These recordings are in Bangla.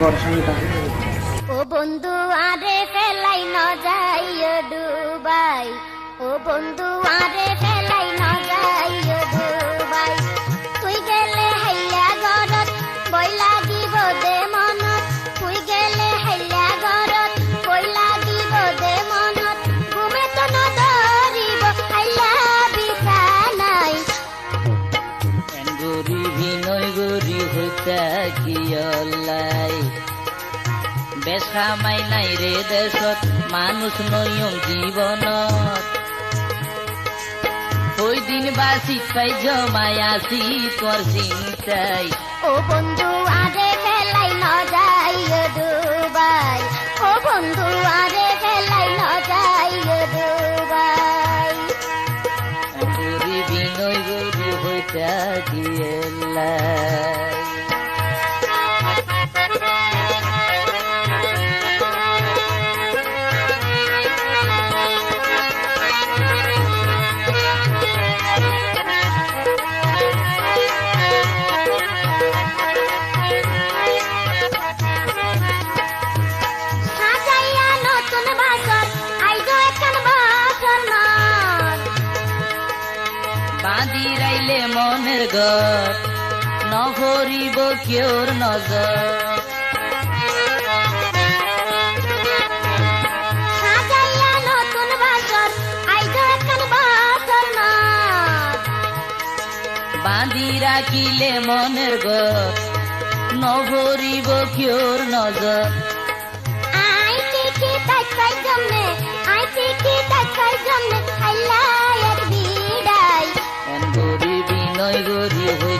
ও বন্ধু আরে ফেলাই ন যাইও ডুবাই ও বন্ধু আরে গরি হইতা বেচা মাই নাই রে দেশত মানুষ নয়ম জীৱনত ওই দিন বাসি পাই জমাই আসি তোর চিন্তাই। ও বন্ধু আরে ফেলাই ন যাইও ডুবাই ও বন্ধু আরে ফেলাই ন হইতা কিয়লাই বাঁধি রাইলে মনের ঘর নহরিব কেউর নজর। বাঁধি রাখিলে মনের ঘর নহরিব কেউর নজর। আই চিঠি তাকাই জমনে আই চিঠি তাকাই গরি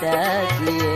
গরি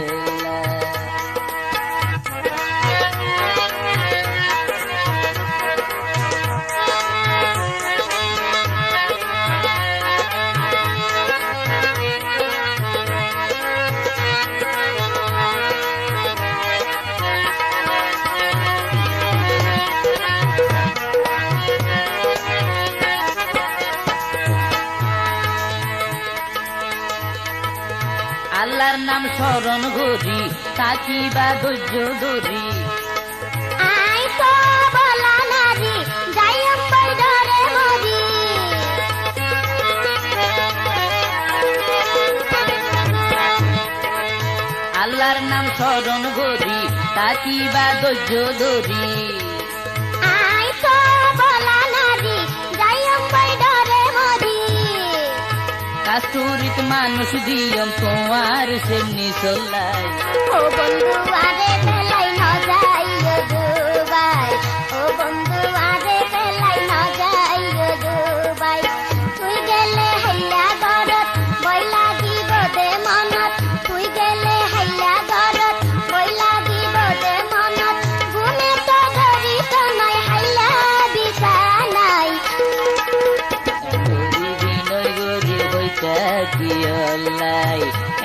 আল্লাহর নাম স্মরণ করি থাকিবা ধৈর্য ধরি। আল্লাহর নাম স্মরণ করি থাকিবা ধৈর্য ধরি। মানুষ দিয়ম তোমার সেমনি চল্লাই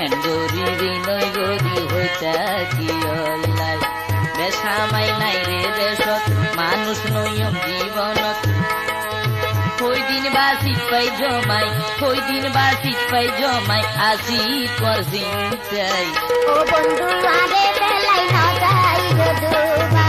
এন গরি বিনয় গরি বেসামাই নাই রে দেশত, মানুষ নয়ম জীবনত কই দিন বাসি পাই জমাই কই দিন বাসি পাই জমাই আসি তোর চিন্তাই ও বন্ধু আরে ফেলাই ন ও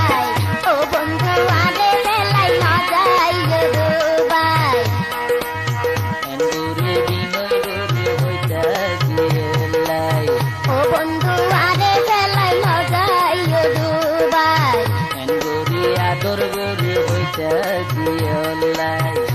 light.